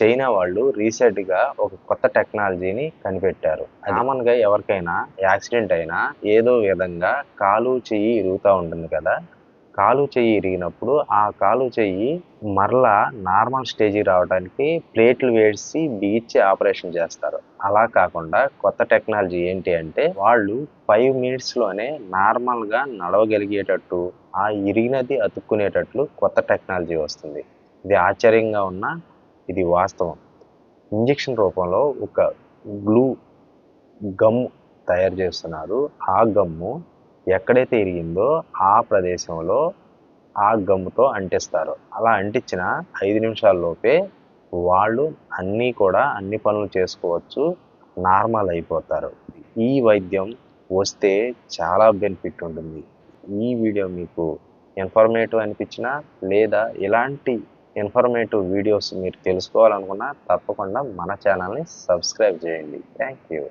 China వాళ్ళు రీసెంట్గా ఒక కొత్త టెక్నాలజీని కనిపెట్టారు. కామన్గా ఎవరికైనా యాక్సిడెంట్ అయినా ఏదో విధంగా కాలు చెయ్యి ఇరుగుతూ ఉంటుంది కదా. కాలు చెయ్యి ఇరిగినప్పుడు ఆ కాలు చెయ్యి మరలా నార్మల్ స్టేజ్కి రావడానికి ప్లేట్లు వేసి బిగించి ఆపరేషన్ చేస్తారు. అలా కాకుండా కొత్త టెక్నాలజీ ఏంటి అంటే వాళ్ళు ఫైవ్ మినిట్స్లోనే నార్మల్గా నడవగలిగేటట్టు ఆ ఇరిగినది అతుక్కునేటట్లు కొత్త టెక్నాలజీ వస్తుంది. ఇది ఆశ్చర్యంగా ఉన్న ఇది వాస్తవం. ఇంజెక్షన్ రూపంలో ఒక గ్లూ గమ్ తయారు చేస్తున్నారు. ఆ గమ్ము ఎక్కడైతే ఇరిగిందో ఆ ప్రదేశంలో ఆ గమ్ముతో అంటిస్తారు. అలా అంటించిన ఐదు నిమిషాల్లోపే వాళ్ళు అన్నీ కూడా అన్ని పనులు చేసుకోవచ్చు. నార్మల్ అయిపోతారు. ఈ వైద్యం వస్తే చాలా బెనిఫిట్ ఉంటుంది. ఈ వీడియో మీకు ఇన్ఫర్మేటివ్ అనిపించినా లేదా ఇలాంటి ఇన్ఫర్మేటివ్ వీడియోస్ మీరు తెలుసుకోవాలనుకున్నా తప్పకుండా మన ఛానల్ని సబ్స్క్రైబ్ చేయండి. Thank you.